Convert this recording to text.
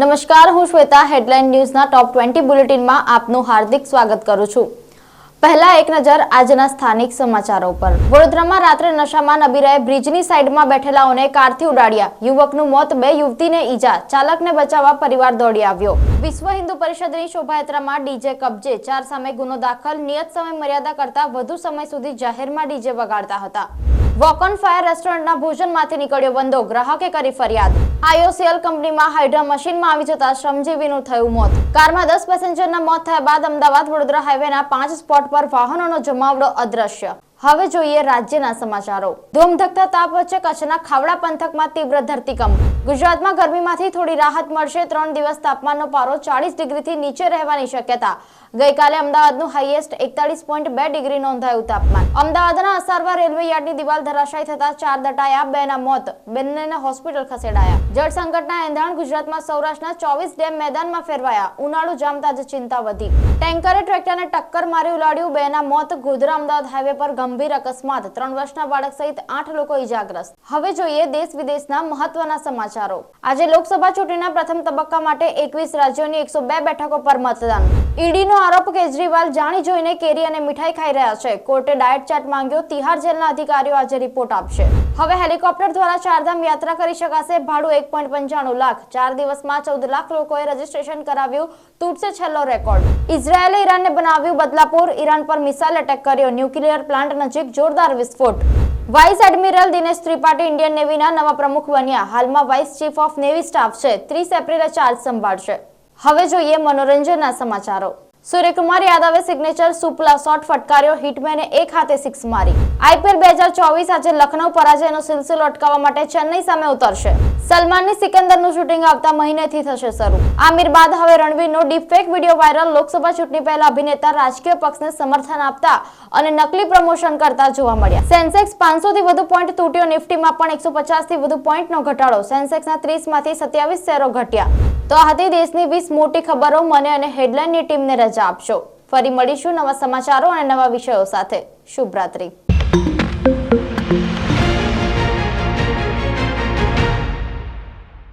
નમસ્કાર, હું શ્વેતા, હેડલાઇન ન્યૂઝના ટોપ ટ્વેન્ટી બુલેટિનમાં આપનું હાર્દિક સ્વાગત કરું છું. પહેલા એક નજર આજના સ્થાનિક સમાચારો પર. વડોદરામાં રાત્રે નશામાં નબીરાએ બ્રિજની સાઈડમાં બેઠેલાઓને કારથી ઉડાડ્યા. યુવકનું મોત, બે યુવતીને ઈજા, ચાલકને બચાવવા પરિવાર દોડી આવ્યો. વિશ્વ હિન્દુ પરિષદની શોભાયાત્રામાં ડીજે કબજે, ચાર સામે ગુનો દાખલ, નિયત સમય મર્યાદા કરતા વધુ સમય સુધી જાહેરમાં ડીજે વગાડતા હતા. વોક ઓન ફાયર રેસ્ટોરન્ટના ભોજનમાંથી નીકળ્યો બંધો ગ્રાહકે કરી ફરિયાદ. આઈઓસીએલ કંપનીમાં હાઇડ્રા મશીનમાં આવી જતા શ્રમજીવીનું થયું મોત. કારમાં દસ પેસેન્જરના મોત થયા બાદ અમદાવાદ વડોદરા હાઈવેના પાંચ સ્પોટ પર વાહનોનો જમાવડો અદ્રશ્ય. હવે જોઈએ રાજ્યના સમાચારો. ધૂમધકતા તાપ વચ્ચે કચ્છના ખાવડા પંથકમાં તીવ્ર ધરતીકંપ. ગુજરાતમાં ગરમીમાંથી થોડી રાહત મળશે. ત્રણ દિવસ તાપમાનનો પારો ચાળીસ ડિગ્રીથી નીચે રહેવાની શક્યતા. ગઈકાલે અમદાવાદનું હાઈએસ્ટ એકતાલીસ પોઈન્ટ બે ડિગ્રી નોંધાયું તાપમાન. અમદાવાદના અસારવા રેલવે યાર્ડની દિવાલ ધરાશાયી થતા ચાર દટાયા, બેના મોત. બંનેને હોસ્પિટલ ખસેડાયા. જળ સંકટના એંધાણ ગુજરાતમાં સૌરાષ્ટ્રના ચોવીસ ડેમ મેદાનમાં ફેરવાયા. ઉનાળુ જામતા જ ચિંતા વધી. ટેન્કરે ટ્રેક્ટરને ટક્કર મારી ઉલાડ્યું. બેના મોત ગોધરા અમદાવાદ હાઈવે પર ગંભીર અકસ્માત. ત્રણ વર્ષના બાળક સહિત આઠ લોકો ઈજાગ્રસ્ત. હવે જોઈએ દેશ વિદેશના મહત્વના સમાચારો. આજે લોકસભા ચૂંટણીના પ્રથમ તબક્કા માટે એકવીસ રાજ્યોની એકસો બે બેઠકો પર મતદાન. ઈડીનો આરોપ કેજરીવાલ જાણી જોઈને કેરી અને મીઠાઈ ખાઈ રહ્યા છે. કોર્ટે ડાયટ ચાર્ટ માંગ્યો. તિહાર જેલના અધિકારીઓ આજે રિપોર્ટ આપશે. હવે હેલિકોપ્ટર દ્વારા ચારધામ યાત્રા કરી શકાશે. ભાડું એક પોઈન્ટ પંચાણું લાખ. ચાર દિવસમાં ચૌદ લાખ લોકોએ રજીસ્ટ્રેશન કરાવ્યું. તૂટશે છેલ્લો રેકોર્ડ. ઇઝરાયેલે ઈરાનને બનાવ્યું બદલાપુર. ઈરાન પર મિસાઇલ એટેક કર્યો. ન્યુક્લિયર પ્લાન્ટ નજીક જોરદાર વિસ્ફોટ. Vice admiral Dinesh Tripathi Indian નેવીના નવા પ્રમુખ બન્યા. હાલમાં vice chief of navy staff છે. ત્રીસ એપ્રિલે ચાર્જ સંભાળશે. હવે જોઈએ મનોરંજનના સમાચારો. સૂર્યકુમાર યાદવે સિગ્નેચર સુપલા શોટ ફટકાર્યો, હિટમેને એક હાથે સિક્સ મારી. આઈપીએલ બે હજાર ચોવીસ આજે લખનૌ પરાજયનો સિલસિલો અટકાવવા માટે ચેન્નઈ સામે ઉતરશે. સલમાનની સિકંદરનું શૂટિંગ આવતા મહિનેથી થશે શરૂ. આમિર બાદ હવે રણવીરનો ડીપફેક વીડિયો વાયરલ લોકસભા ચૂંટણી પહેલા અભિનેતા રાજકીય પક્ષને સમર્થન આપતા અને નકલી પ્રમોશન કરતા જોવા મળ્યા. સેન્સેક્સ પાંચસોથી વધુ પોઈન્ટ તૂટ્યો, નિફ્ટીમાં પણ એકસો પચાસથી વધુ પોઈન્ટનો ઘટાડો. સેન્સેક્સના ત્રીસમાંથી સત્યાવીસ શેરો ઘટ્યા. તો આ હતી દેશની વીસ મોટી ખબરો મને અને હેડલાઇનની ટીમને રજા આપશો. ફરી મળીશું નવા સમાચારો અને નવા વિષયો સાથે. શુભરાત્રી